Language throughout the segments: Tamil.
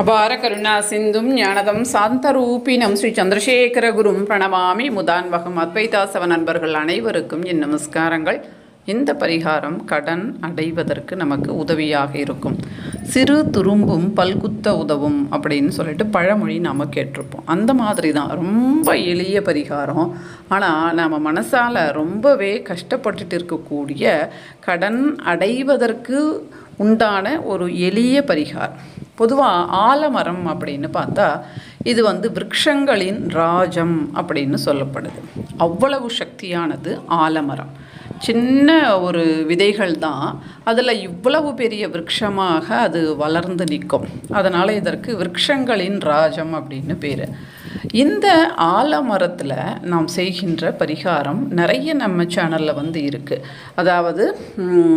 அபார கருணா சிந்தும் ஞானதம் சாந்தரூபினம் ஸ்ரீ சந்திரசேகர குரும் பிரணவாமி முதான்வகம் அத்வைதாசவ நண்பர்கள் அனைவருக்கும் என் நமஸ்காரங்கள். இந்த பரிகாரம் கடன் அடைவதற்கு நமக்கு உதவியாக இருக்கும். சிறு துரும்பும் பல்குத்த உதவும் அப்படின்னு சொல்லிட்டு பழமொழி நாம் கேட்டிருப்போம். அந்த மாதிரி தான் ரொம்ப எளிய பரிகாரம். ஆனால் நாம் மனசால் ரொம்பவே கஷ்டப்பட்டுட்டு இருக்கக்கூடிய கடன் அடைவதற்கு உண்டான ஒரு எளிய பரிகாரம். பொதுவாக ஆலமரம் அப்படின்னு பார்த்தா இது வந்து விரக்ஷங்களின் ராஜம் அப்படின்னு சொல்லப்படுது. அவ்வளவு சக்தியானது ஆலமரம். சின்ன ஒரு விதைகள் தான். அதில் இவ்வளவு பெரிய விரக்ஷமாக அது வளர்ந்து நிற்கும். அதனால் இதற்கு விரக்ஷங்களின் ராஜம் அப்படின்னு பேர். இந்த ஆலமரத்தில் நாம் செய்கின்ற பரிகாரம் நிறைய நம்ம சேனலில் வந்து இருக்குது அதாவது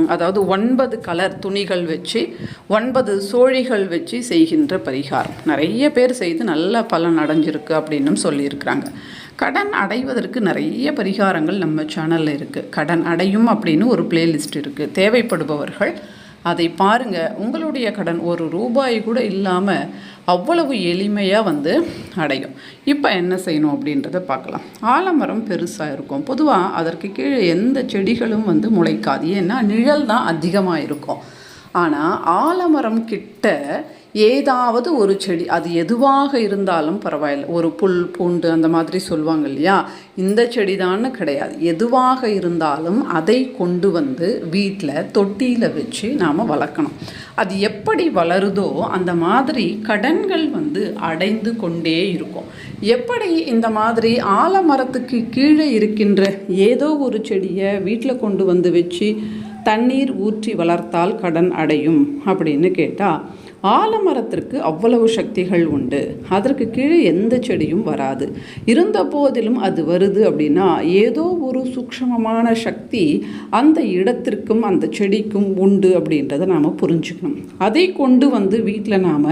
அதாவது ஒன்பது கலர் துணிகள் வச்சு ஒன்பது சோழிகள் வச்சு செய்கின்ற பரிகாரம். நிறைய பேர் செய்து நல்ல பலன் அடைஞ்சிருக்கு அப்படின்னும் சொல்லியிருக்கிறாங்க. கடன் அடைவதற்கு நிறைய பரிகாரங்கள் நம்ம சேனலில் இருக்குது கடன் அடையும் அப்படின்னு ஒரு பிளேலிஸ்ட் இருக்குது தேவைப்படுபவர்கள் அதை பாருங்க. உங்களுடைய கடன் ஒரு ரூபாய் கூட இல்லாமல் அவ்வளவு எளிமையாக வந்து அடையும். இப்போ என்ன செய்யணும் அப்படின்றத பார்க்கலாம். ஆலமரம் பெருசாக இருக்கும். பொதுவாக அதற்கு கீழே எந்த செடிகளும் வந்து முளைக்காது. ஏன்னா நிழல் தான் அதிகமாக இருக்கும். ஆனால் ஆலமரம் கிட்ட ஏதாவது ஒரு செடி அது எதுவாக இருந்தாலும் பரவாயில்ல. ஒரு புல் பூண்டு அந்த மாதிரி சொல்லுவாங்க இல்லையா? இந்த செடி தான் கிடையாது. எதுவாக இருந்தாலும் அதை கொண்டு வந்து வீட்டில் தொட்டியில் வச்சு நாம் வளர்க்கணும். அது எப்படி வளருதோ அந்த மாதிரி கடன்கள் வந்து அடைந்து கொண்டே இருக்கும். எப்படி இந்த மாதிரி ஆலமரத்துக்கு கீழே இருக்கின்ற ஏதோ ஒரு செடியை வீட்டில் கொண்டு வந்து வச்சு தண்ணீர் ஊற்றி வளர்த்தால் கடன் அடையும் அப்படின்னு கேட்டால் ஆலமரத்திற்கு அவ்வளவு சக்திகள் உண்டு. அதற்கு கீழே எந்த செடியும் வராது. இருந்த போதிலும் அது வருது அப்படின்னா ஏதோ ஒரு சூக்ஷமமான சக்தி அந்த இடத்திற்கும் அந்த செடிக்கும் உண்டு அப்படின்றத நாம் புரிஞ்சுக்கணும். அதை கொண்டு வந்து வீட்டில் நாம்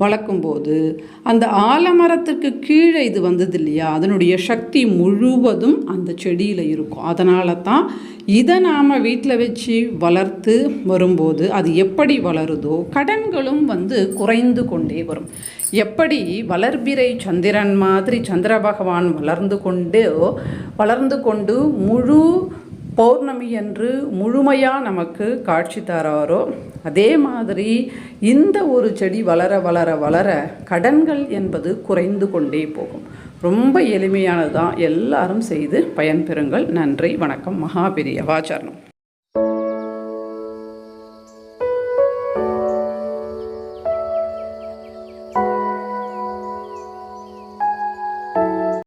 வளர்க்கும்போது அந்த ஆலமரத்திற்கு கீழே இது வந்தது இல்லையா? அதனுடைய சக்தி முழுவதும் அந்த செடியில் இருக்கும். அதனால தான் இதை நாம் வீட்டில் வச்சு வளர்த்து வரும்போது அது எப்படி வளருதோ கடன்களும் வந்து குறைந்து கொண்டே வரும். எப்படி வளர்பிறை சந்திரன் மாதிரி சந்திர பகவான் வளர்ந்து கொண்டோ வளர்ந்து கொண்டு முழு பௌர்ணமி என்று முழுமையாக நமக்கு காட்சி தராரோ அதே மாதிரி இந்த ஒரு செடி வளர வளர வளர கடன்கள் என்பது குறைந்து கொண்டே போகும். ரொம்ப எளிமையானது தான் எல்லாரும் செய்து பயன்பெறுங்கள். நன்றி வணக்கம் மகாபிரிய வாச்சரணம்